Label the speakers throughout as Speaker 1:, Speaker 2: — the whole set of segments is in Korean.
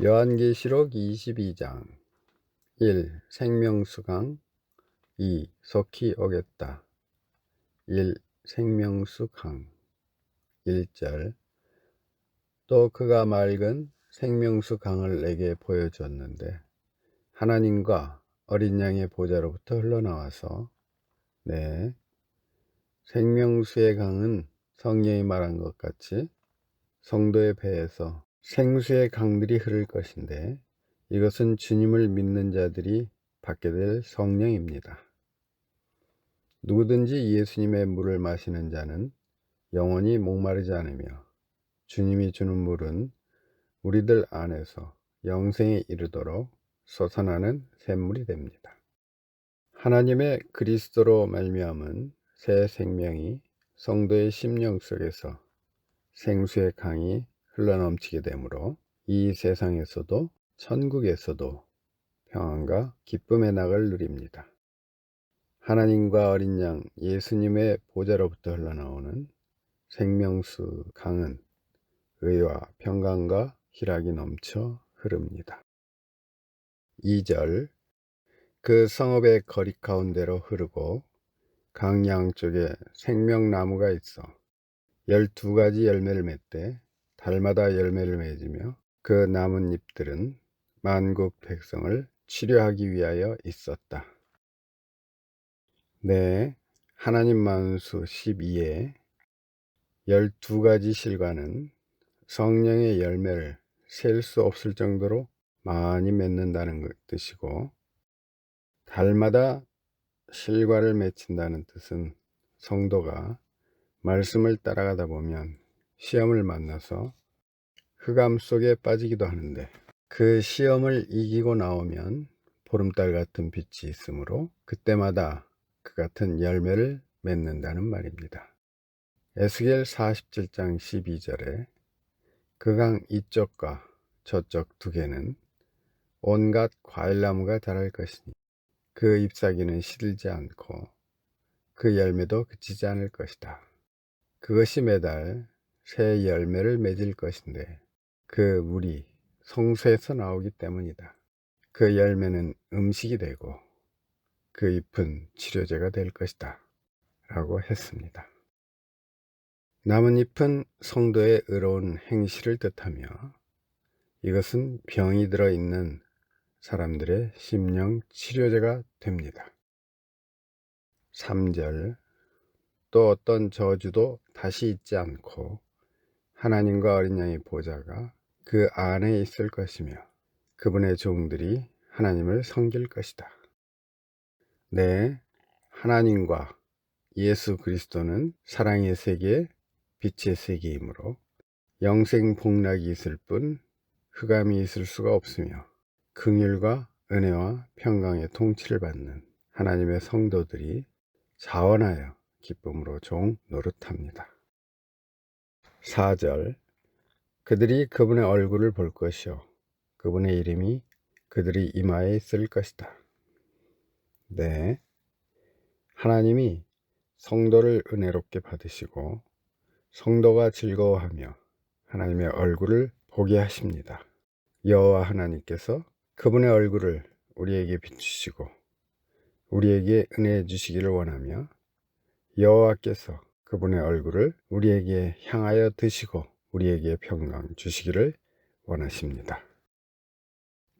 Speaker 1: 요한계시록 22장 1. 생명수강 2. 속히 오겠다 1. 생명수강 1절 또 그가 맑은 생명수 강을 내게 보여주었는데 하나님과 어린 양의 보좌로부터 흘러나와서 네 생명수의 강은 성령이 말한 것 같이 성도의 배에서 생수의 강들이 흐를 것인데 이것은 주님을 믿는 자들이 받게 될 성령입니다. 누구든지 예수님의 물을 마시는 자는 영원히 목마르지 않으며 주님이 주는 물은 우리들 안에서 영생에 이르도록 솟아나는 샘물이 됩니다. 하나님의 그리스도로 말미암은 새 생명이 성도의 심령 속에서 생수의 강이 흘러넘치게 되므로 이 세상에서도 천국에서도 평안과 기쁨의 낙을 누립니다. 하나님과 어린 양 예수님의 보좌로부터 흘러나오는 생명수 강은 의와 평강과 희락이 넘쳐 흐릅니다. 2절 그 성읍의 거리 가운데로 흐르고 강 양 쪽에 생명나무가 있어 열두 가지 열매를 맺되 달마다 열매를 맺으며 그 남은 잎들은 만국 백성을 치료하기 위하여 있었다. 네, 하나님 만수 12에 12가지 실과는 성령의 열매를 셀 수 없을 정도로 많이 맺는다는 뜻이고 달마다 실과를 맺힌다는 뜻은 성도가 말씀을 따라가다 보면 시험을 만나서 흑암 속에 빠지기도 하는데 그 시험을 이기고 나오면 보름달 같은 빛이 있으므로 그때마다 그 같은 열매를 맺는다는 말입니다. 에스겔 47장 12절에 그 강 이쪽과 저쪽 두 개는 온갖 과일나무가 자랄 것이니 그 잎사귀는 시들지 않고 그 열매도 그치지 않을 것이다. 그것이 매달 새 열매를 맺을 것인데 그 물이 성소에서 나오기 때문이다. 그 열매는 음식이 되고 그 잎은 치료제가 될 것이다. 라고 했습니다. 남은 잎은 성도의 의로운 행실을 뜻하며 이것은 병이 들어 있는 사람들의 심령 치료제가 됩니다. 3절 또 어떤 저주도 다시 있지 않고 하나님과 어린 양의 보좌가 그 안에 있을 것이며 그분의 종들이 하나님을 섬길 것이다. 네, 하나님과 예수 그리스도는 사랑의 세계, 빛의 세계이므로 영생 복락이 있을 뿐 흑암이 있을 수가 없으며 긍휼과 은혜와 평강의 통치를 받는 하나님의 성도들이 자원하여 기쁨으로 종 노릇합니다. 4절 그들이 그분의 얼굴을 볼 것이요 그분의 이름이 그들이 이마에 있을 것이다. 네. 하나님이 성도를 은혜롭게 받으시고 성도가 즐거워하며 하나님의 얼굴을 보게 하십니다. 여호와 하나님께서 그분의 얼굴을 우리에게 비추시고 우리에게 은혜 주시기를 원하며 여호와께서 그분의 얼굴을 우리에게 향하여 드시고 우리에게 평강 주시기를 원하십니다.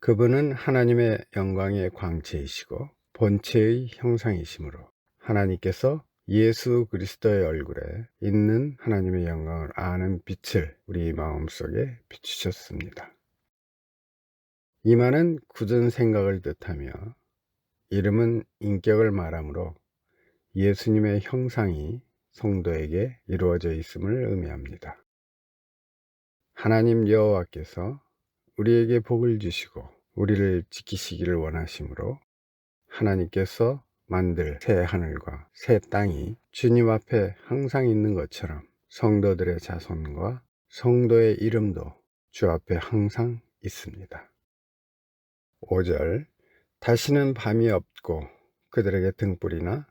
Speaker 1: 그분은 하나님의 영광의 광채이시고 본체의 형상이시므로 하나님께서 예수 그리스도의 얼굴에 있는 하나님의 영광을 아는 빛을 우리 마음속에 비추셨습니다. 이마는 굳은 생각을 뜻하며 이름은 인격을 말하므로 예수님의 형상이 성도에게 이루어져 있음을 의미합니다. 하나님 여호와께서 우리에게 복을 주시고 우리를 지키시기를 원하시므로 하나님께서 만들 새 하늘과 새 땅이 주님 앞에 항상 있는 것처럼 성도들의 자손과 성도의 이름도 주 앞에 항상 있습니다. 5절 다시는 밤이 없고 그들에게 등불이나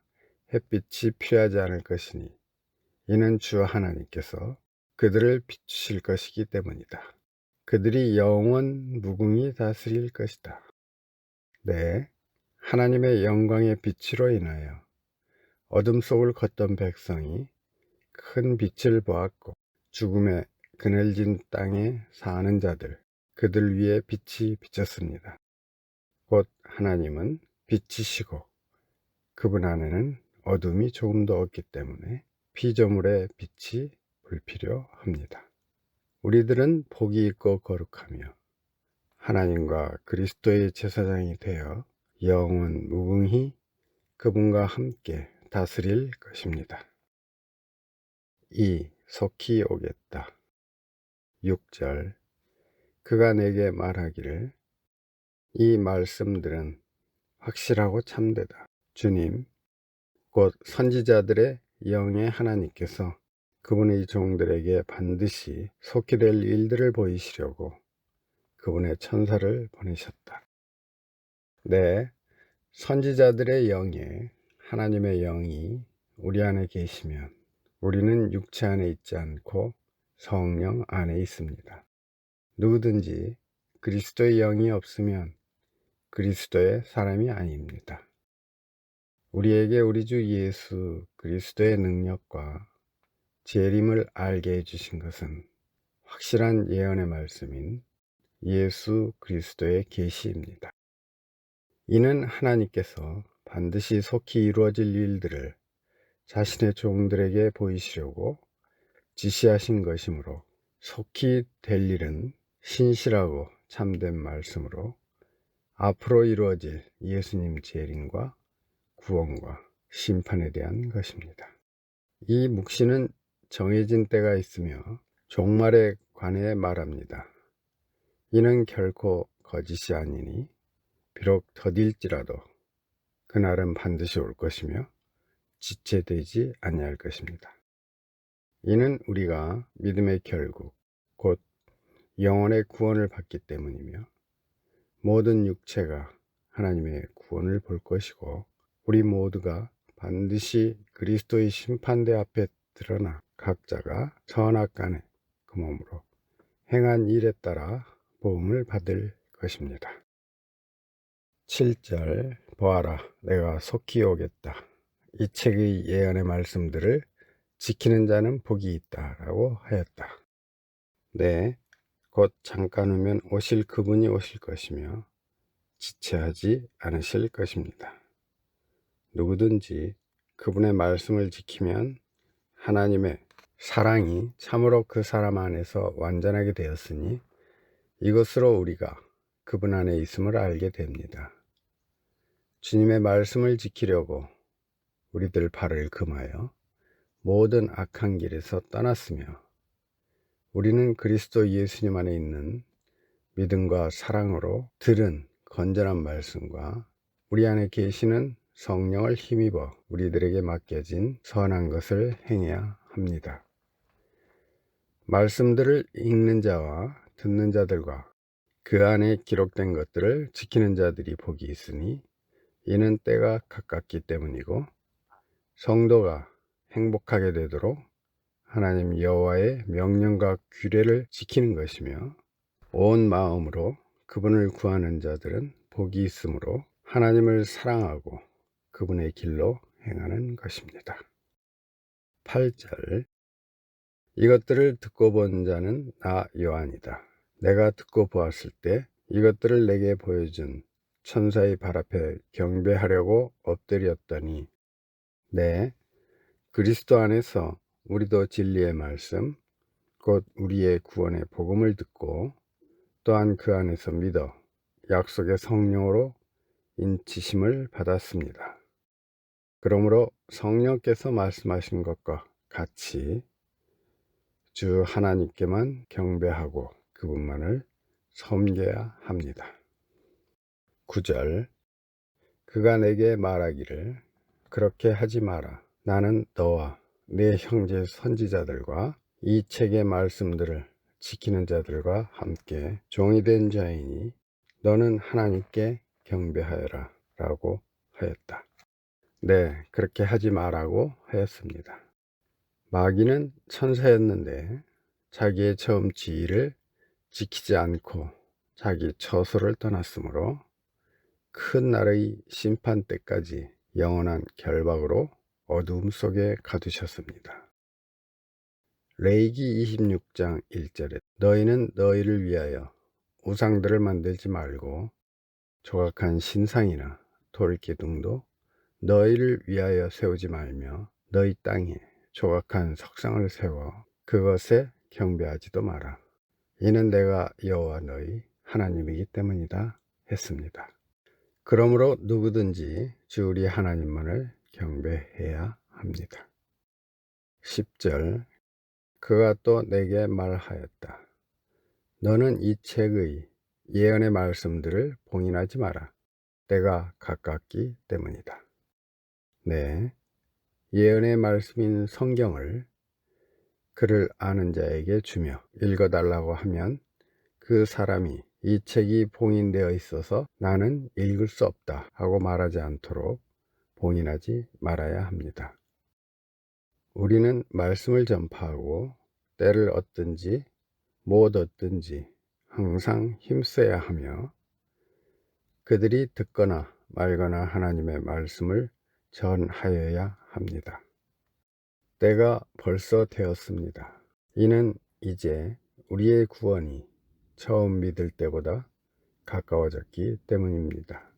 Speaker 1: 햇빛이 필요하지 않을 것이니 이는 주 하나님께서 그들을 비추실 것이기 때문이다. 그들이 영원 무궁히 다스릴 것이다. 네, 하나님의 영광의 빛으로 인하여 어둠 속을 걷던 백성이 큰 빛을 보았고 죽음의 그늘진 땅에 사는 자들 그들 위에 빛이 비쳤습니다. 곧 하나님은 빛이시고 그분 안에는 어둠이 조금도 없기 때문에 피조물의 빛이 불필요 합니다. 우리들은 복이 있고 거룩하며 하나님과 그리스도의 제사장이 되어 영원 무궁히 그분과 함께 다스릴 것입니다. 2. 속히 오겠다. 6절 그가 내게 말하기를 이 말씀들은 확실하고 참되다. 주님, 곧 선지자들의 영의 하나님께서 그분의 종들에게 반드시 속히 될 일들을 보이시려고 그분의 천사를 보내셨다. 네, 선지자들의 영에 하나님의 영이 우리 안에 계시면 우리는 육체 안에 있지 않고 성령 안에 있습니다. 누구든지 그리스도의 영이 없으면 그리스도의 사람이 아닙니다. 우리에게 우리 주 예수 그리스도의 능력과 재림을 알게 해주신 것은 확실한 예언의 말씀인 예수 그리스도의 계시입니다. 이는 하나님께서 반드시 속히 이루어질 일들을 자신의 종들에게 보이시려고 지시하신 것이므로 속히 될 일은 신실하고 참된 말씀으로 앞으로 이루어질 예수님 재림과 구원과 심판에 대한 것입니다. 이 묵시는 정해진 때가 있으며 종말에 관해 말합니다. 이는 결코 거짓이 아니니 비록 더딜지라도 그날은 반드시 올 것이며 지체되지 아니할 것입니다. 이는 우리가 믿음의 결국 곧 영혼의 구원을 받기 때문이며 모든 육체가 하나님의 구원을 볼 것이고 우리 모두가 반드시 그리스도의 심판대 앞에 드러나 각자가 선악간에 그 몸으로 행한 일에 따라 보험을 받을 것입니다. 7절 보아라 내가 속히 오겠다. 이 책의 예언의 말씀들을 지키는 자는 복이 있다라고 하였다. 네, 곧 잠깐 후면 오실 그분이 오실 것이며 지체하지 않으실 것입니다. 누구든지 그분의 말씀을 지키면 하나님의 사랑이 참으로 그 사람 안에서 완전하게 되었으니 이것으로 우리가 그분 안에 있음을 알게 됩니다. 주님의 말씀을 지키려고 우리들 발을 금하여 모든 악한 길에서 떠났으며 우리는 그리스도 예수님 안에 있는 믿음과 사랑으로 들은 건전한 말씀과 우리 안에 계시는 성령을 힘입어 우리들에게 맡겨진 선한 것을 행해야 합니다. 말씀들을 읽는 자와 듣는 자들과 그 안에 기록된 것들을 지키는 자들이 복이 있으니 이는 때가 가깝기 때문이고 성도가 행복하게 되도록 하나님 여호와의 명령과 규례를 지키는 것이며 온 마음으로 그분을 구하는 자들은 복이 있으므로 하나님을 사랑하고 그분의 길로 행하는 것입니다. 8절 이것들을 듣고 본 자는 나 요한이다. 내가 듣고 보았을 때 이것들을 내게 보여준 천사의 발 앞에 경배하려고 엎드렸더니 네 그리스도 안에서 우리도 진리의 말씀 곧 우리의 구원의 복음을 듣고 또한 그 안에서 믿어 약속의 성령으로 인치심을 받았습니다. 그러므로 성령께서 말씀하신 것과 같이 주 하나님께만 경배하고 그분만을 섬겨야 합니다. 9절 그가 내게 말하기를 그렇게 하지 마라. 나는 너와 내 형제 선지자들과 이 책의 말씀들을 지키는 자들과 함께 종이 된 자이니 너는 하나님께 경배하여라 라고 하였다. 네, 그렇게 하지 마라고 하였습니다. 마귀는 천사였는데 자기의 처음 지위를 지키지 않고 자기 처소를 떠났으므로 큰 날의 심판 때까지 영원한 결박으로 어두움 속에 가두셨습니다. 레이기 26장 1절에 너희는 너희를 위하여 우상들을 만들지 말고 조각한 신상이나 돌기둥도 너희를 위하여 세우지 말며 너희 땅에 조각한 석상을 세워 그것에 경배하지도 마라. 이는 내가 여호와 너희 하나님이기 때문이다 했습니다. 그러므로 누구든지 주 우리 하나님만을 경배해야 합니다. 10절 그가 또 내게 말하였다. 너는 이 책의 예언의 말씀들을 봉인하지 마라. 때가 가깝기 때문이다. 네, 예언의 말씀인 성경을 그를 아는 자에게 주며 읽어달라고 하면 그 사람이 이 책이 봉인되어 있어서 나는 읽을 수 없다 하고 말하지 않도록 봉인하지 말아야 합니다. 우리는 말씀을 전파하고 때를 얻든지 못 얻든지 항상 힘써야 하며 그들이 듣거나 말거나 하나님의 말씀을 전하여야 합니다. 때가 벌써 되었습니다. 이는 이제 우리의 구원이 처음 믿을 때보다 가까워졌기 때문입니다.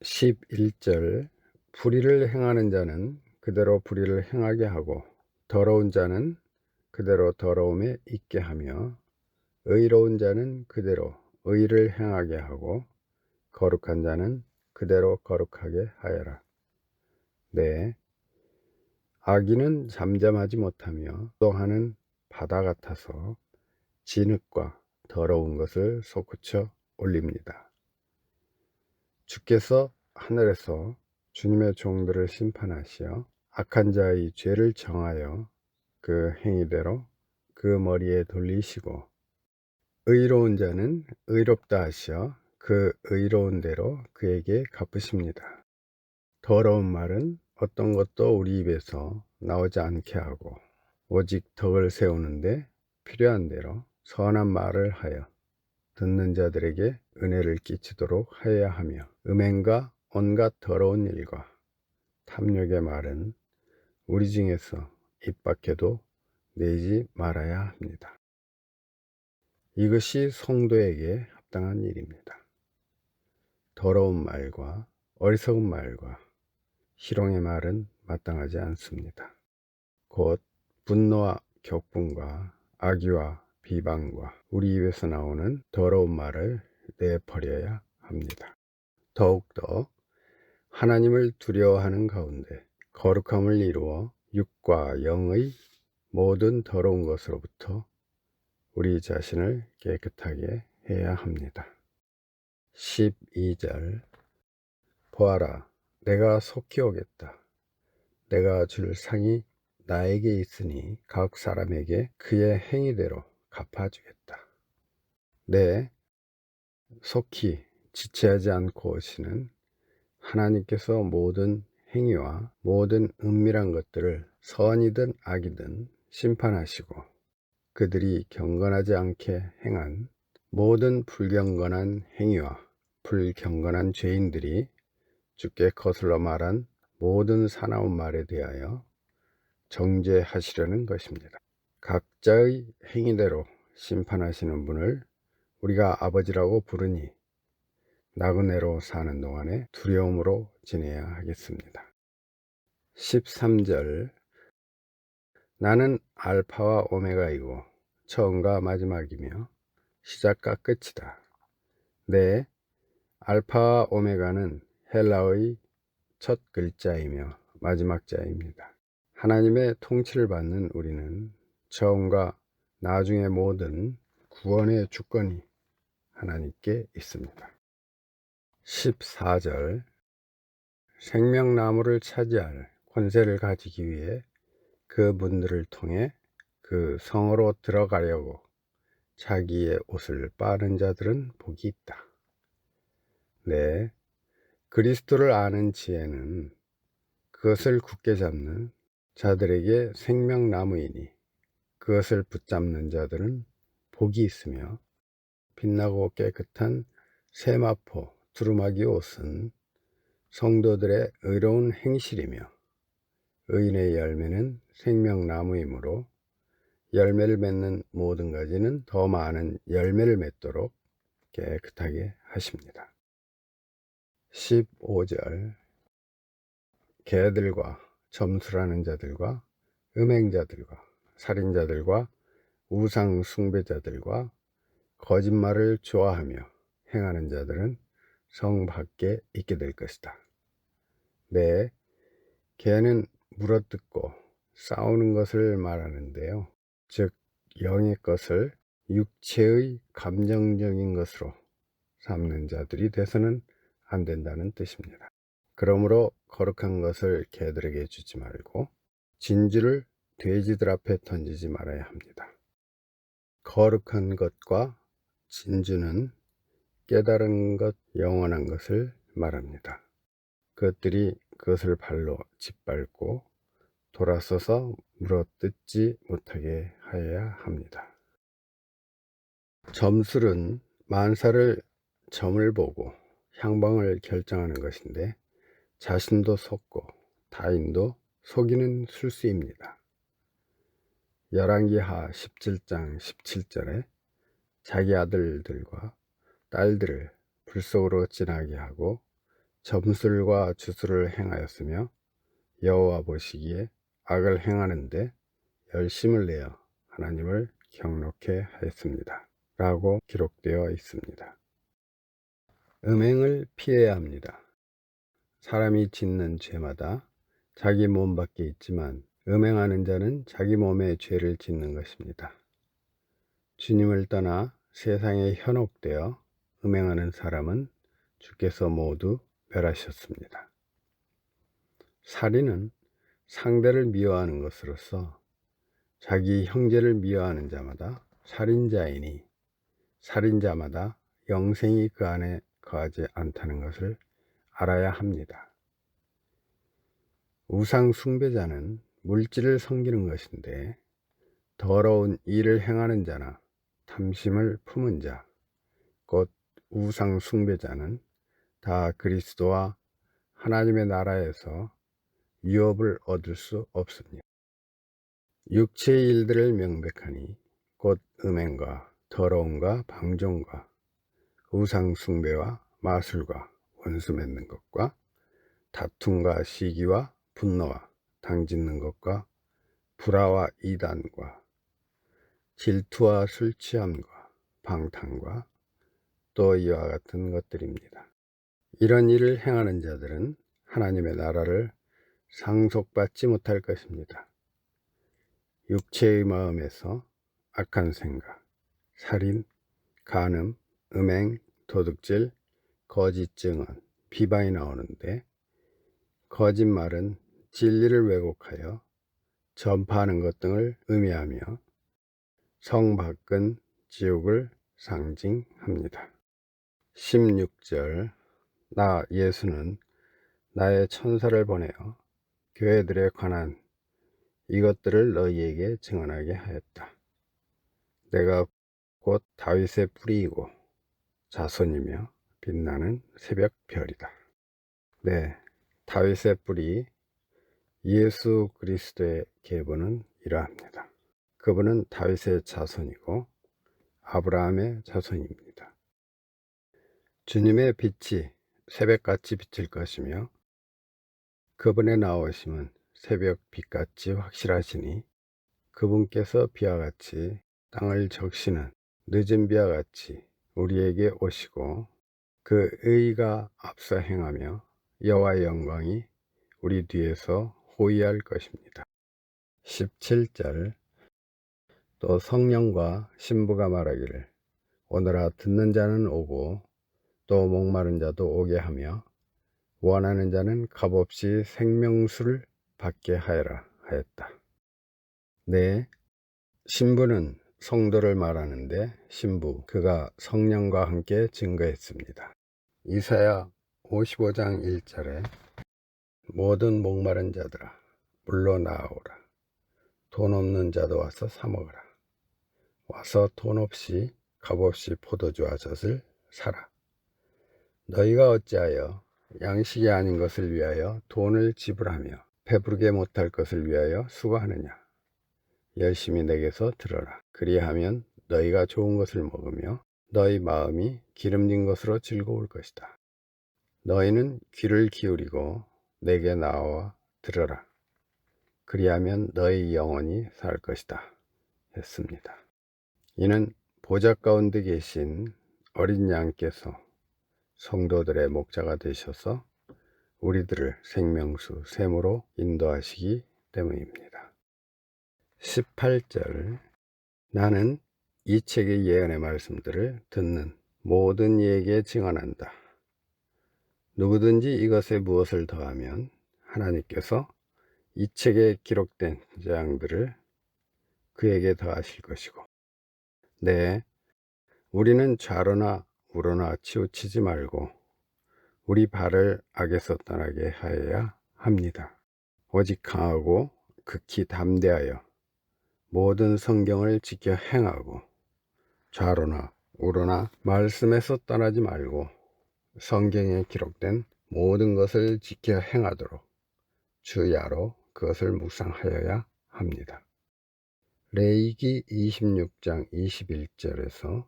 Speaker 1: 11절 불의를 행하는 자는 그대로 불의를 행하게 하고 더러운 자는 그대로 더러움에 있게 하며 의로운 자는 그대로 의를 행하게 하고 거룩한 자는 그대로 거룩하게 하여라. 네. 아기는 잠잠하지 못하며 또하는 바다 같아서 진흙과 더러운 것을 솟구쳐 올립니다. 주께서 하늘에서 주님의 종들을 심판하시어 악한 자의 죄를 정하여 그 행위대로 그 머리에 돌리시고 의로운 자는 의롭다 하시어 그 의로운 대로 그에게 갚으십니다. 더러운 말은 어떤 것도 우리 입에서 나오지 않게 하고 오직 덕을 세우는데 필요한 대로 선한 말을 하여 듣는 자들에게 은혜를 끼치도록 하여야 하며 음행과 온갖 더러운 일과 탐욕의 말은 우리 중에서 입 밖에도 내지 말아야 합니다. 이것이 성도에게 합당한 일입니다. 더러운 말과 어리석은 말과 희롱의 말은 마땅하지 않습니다. 곧 분노와 격분과 악의와 비방과 우리 입에서 나오는 더러운 말을 내버려야 합니다. 더욱더 하나님을 두려워하는 가운데 거룩함을 이루어 육과 영의 모든 더러운 것으로부터 우리 자신을 깨끗하게 해야 합니다. 12절 보아라 내가 속히 오겠다. 내가 줄 상이 나에게 있으니 각 사람에게 그의 행위대로 갚아주겠다. 네, 속히 지체하지 않고 오시는 하나님께서 모든 행위와 모든 은밀한 것들을 선이든 악이든 심판하시고 그들이 경건하지 않게 행한 모든 불경건한 행위와 불경건한 죄인들이 주께 거슬러 말한 모든 사나운 말에 대하여 정죄하시려는 것입니다. 각자의 행위대로 심판하시는 분을 우리가 아버지라고 부르니 나그네로 사는 동안에 두려움으로 지내야 하겠습니다. 13절 나는 알파와 오메가이고 처음과 마지막이며 시작과 끝이다. 네, 알파와 오메가는 헬라의 첫 글자이며 마지막 자입니다. 하나님의 통치를 받는 우리는 처음과 나중의 모든 구원의 주권이 하나님께 있습니다. 14절 생명나무를 차지할 권세를 가지기 위해 그 문들을 통해 그 성으로 들어가려고 자기의 옷을 빠른 자들은 복이 있다. 네, 그리스도를 아는 지혜는 그것을 굳게 잡는 자들에게 생명나무이니 그것을 붙잡는 자들은 복이 있으며 빛나고 깨끗한 세마포 두루마기 옷은 성도들의 의로운 행실이며 의인의 열매는 생명나무이므로 열매를 맺는 모든 가지는 더 많은 열매를 맺도록 깨끗하게 하십니다. 15절 개들과 점수라는 자들과 음행자들과 살인자들과 우상 숭배자들과 거짓말을 좋아하며 행하는 자들은 성 밖에 있게 될 것이다. 네, 개는 물어뜯고 싸우는 것을 말하는데요. 즉, 영의 것을 육체의 감정적인 것으로 삼는 자들이 돼서는 안 된다는 뜻입니다. 그러므로 거룩한 것을 개들에게 주지 말고 진주를 돼지들 앞에 던지지 말아야 합니다. 거룩한 것과 진주는 깨달은 것, 영원한 것을 말합니다. 그것들이 그것을 발로 짓밟고 돌아서서 물어뜯지 못하게 하여야 합니다. 점술은 만사를 점을 보고 향방을 결정하는 것인데 자신도 속고 타인도 속이는 술수입니다. 열왕기하 17장 17절에 자기 아들들과 딸들을 불 속으로 지나게 하고 점술과 주술을 행하였으며 여호와 보시기에 악을 행하는데 열심을 내어 하나님을 경록해 하였습니다. 라고 기록되어 있습니다. 음행을 피해야 합니다. 사람이 짓는 죄마다 자기 몸 밖에 있지만 음행하는 자는 자기 몸에 죄를 짓는 것입니다. 주님을 떠나 세상에 현혹되어 음행하는 사람은 주께서 모두 멸하셨습니다. 살인은 상대를 미워하는 것으로서 자기 형제를 미워하는 자마다 살인자이니 살인자마다 영생이 그 안에 거하지 않다는 것을 알아야 합니다. 우상 숭배자는 물질을 섬기는 것인데 더러운 일을 행하는 자나 탐심을 품은 자, 곧 우상 숭배자는 다 그리스도와 하나님의 나라에서 유업을 얻을 수 없습니다. 육체의 일들을 명백하니 곧 음행과 더러움과 방종과 우상 숭배와 마술과 원수 맺는 것과 다툼과 시기와 분노와 당짓는 것과 불화와 이단과 질투와 술 취함과 방탕과 또 이와 같은 것들입니다. 이런 일을 행하는 자들은 하나님의 나라를 상속받지 못할 것입니다. 육체의 마음에서 악한 생각, 살인, 간음, 음행, 도둑질, 거짓 증언, 비방이 나오는데 거짓말은 진리를 왜곡하여 전파하는 것 등을 의미하며 성 밖은 지옥을 상징합니다. 16절 나 예수는 나의 천사를 보내어 교회들에 관한 이것들을 너희에게 증언하게 하였다. 내가 곧 다윗의 뿌리이고 자손이며 빛나는 새벽 별이다. 네, 다윗의 뿌리 예수 그리스도의 계보는 이러합니다. 그분은 다윗의 자손이고 아브라함의 자손입니다. 주님의 빛이 새벽같이 비칠 것이며 그분의 나오심은 새벽 빛같이 확실하시니 그분께서 비와 같이 땅을 적시는 늦은 비와 같이 우리에게 오시고 그 의가 앞서 행하며 여호와의 영광이 우리 뒤에서 호위할 것입니다. 17절 또 성령과 신부가 말하기를 오늘아 듣는 자는 오고 또 목마른 자도 오게 하며 원하는 자는 값없이 생명수를 받게 하여라 하였다. 네, 신부는 성도를 말하는데 신부 그가 성령과 함께 증거했습니다. 이사야 55장 1절에 모든 목마른 자들아 물러 나오라 돈 없는 자도 와서 사 먹으라 와서 돈 없이 값없이 포도주와 젖을 사라. 너희가 어찌하여 양식이 아닌 것을 위하여 돈을 지불하며 배부르게 못할 것을 위하여 수고하느냐. 열심히 내게서 들어라. 그리하면 너희가 좋은 것을 먹으며 너희 마음이 기름진 것으로 즐거울 것이다. 너희는 귀를 기울이고 내게 나와 들어라. 그리하면 너희 영혼이 살 것이다. 했습니다. 이는 보좌 가운데 계신 어린 양께서 성도들의 목자가 되셔서 우리들을 생명수 샘으로 인도하시기 때문입니다. 18절 나는 이 책의 예언의 말씀들을 듣는 모든 이에게 증언한다. 누구든지 이것에 무엇을 더하면 하나님께서 이 책에 기록된 재앙들을 그에게 더하실 것이고 네, 우리는 좌로나 우로나 치우치지 말고 우리 발을 악에서 떠나게 하여야 합니다. 오직 강하고 극히 담대하여 모든 성경을 지켜 행하고 좌로나 우로나 말씀에서 떠나지 말고 성경에 기록된 모든 것을 지켜 행하도록 주야로 그것을 묵상하여야 합니다. 레이기 26장 21절에서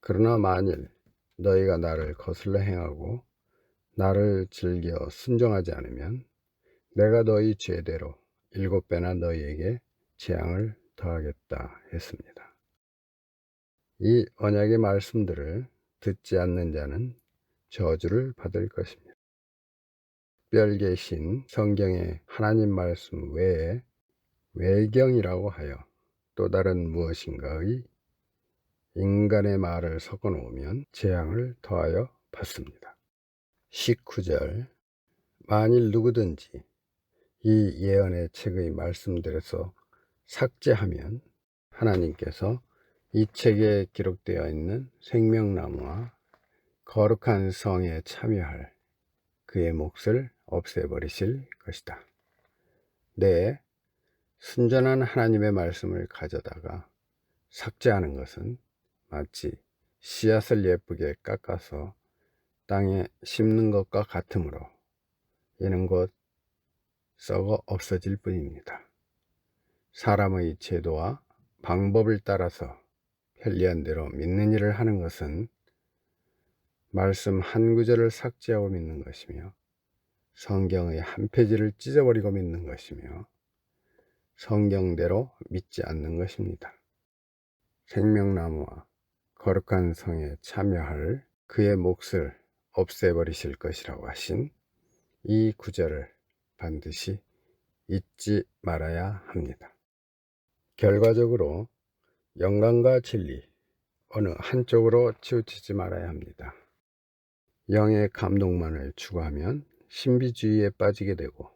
Speaker 1: 그러나 만일 너희가 나를 거슬러 행하고 나를 즐겨 순종하지 않으면 내가 너희 죄대로 일곱 배나 너희에게 재앙을 더하겠다 했습니다. 이 언약의 말씀들을 듣지 않는 자는 저주를 받을 것입니다. 특별 계신 성경의 하나님 말씀 외에 외경이라고 하여 또 다른 무엇인가의 인간의 말을 섞어 놓으면 재앙을 더하여 받습니다. 19절 만일 누구든지 이 예언의 책의 말씀들에서 삭제하면 하나님께서 이 책에 기록되어 있는 생명나무와 거룩한 성에 참여할 그의 몫을 없애버리실 것이다. 네, 순전한 하나님의 말씀을 가져다가 삭제하는 것은 마치 씨앗을 예쁘게 깎아서 땅에 심는 것과 같으므로 이는 곧 썩어 없어질 뿐입니다. 사람의 제도와 방법을 따라서 편리한 대로 믿는 일을 하는 것은 말씀 한 구절을 삭제하고 믿는 것이며 성경의 한 페이지를 찢어버리고 믿는 것이며 성경대로 믿지 않는 것입니다. 생명나무와 거룩한 성에 참여할 그의 몫을 없애버리실 것이라고 하신 이 구절을 반드시 잊지 말아야 합니다. 결과적으로 영광과 진리 어느 한쪽으로 치우치지 말아야 합니다. 영의 감동만을 추구하면 신비주의에 빠지게 되고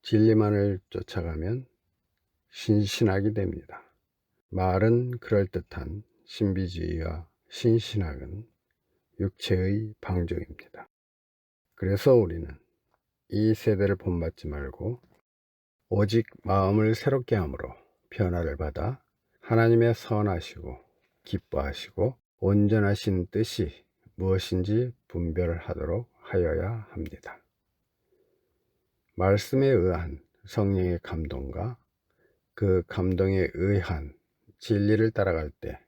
Speaker 1: 진리만을 쫓아가면 신신하게 됩니다. 말은 그럴듯한 신비주의와 신신학은 육체의 방종입니다. 그래서 우리는 이 세대를 본받지 말고 오직 마음을 새롭게 함으로 변화를 받아 하나님의 선하시고 기뻐하시고 온전하신 뜻이 무엇인지 분별하도록 하여야 합니다. 말씀에 의한 성령의 감동과 그 감동에 의한 진리를 따라갈 때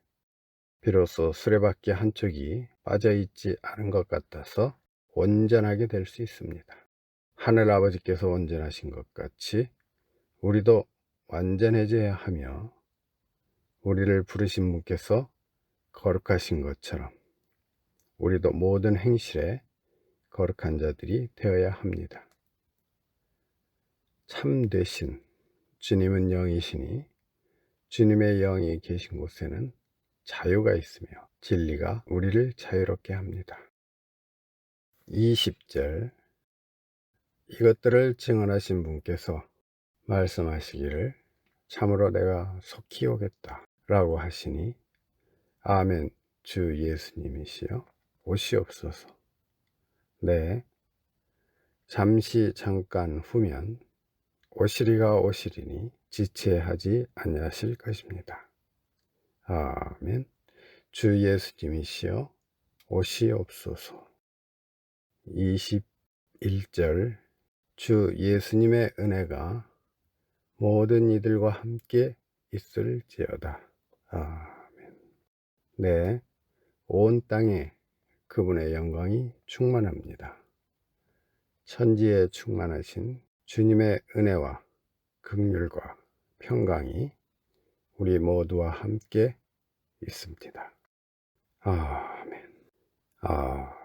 Speaker 1: 비로소 수레바퀴 한쪽이 빠져있지 않은 것 같아서 온전하게 될 수 있습니다. 하늘 아버지께서 온전하신 것 같이 우리도 완전해져야 하며 우리를 부르신 분께서 거룩하신 것처럼 우리도 모든 행실에 거룩한 자들이 되어야 합니다. 참 되신 주님은 영이시니 주님의 영이 계신 곳에는 자유가 있으며 진리가 우리를 자유롭게 합니다. 20절 이것들을 증언하신 분께서 말씀하시기를 참으로 내가 속히 오겠다 라고 하시니 아멘 주 예수님이시여 오시옵소서 네 잠시 잠깐 후면 오시리가 오시리니 지체하지 아니하실 것입니다. 아멘. 주 예수님이시여 오시옵소서. 21절 주 예수님의 은혜가 모든 이들과 함께 있을지어다. 아멘. 네, 온 땅에 그분의 영광이 충만합니다. 천지에 충만하신 주님의 은혜와 긍휼과 평강이 우리 모두와 함께 있습니다. 아멘. 아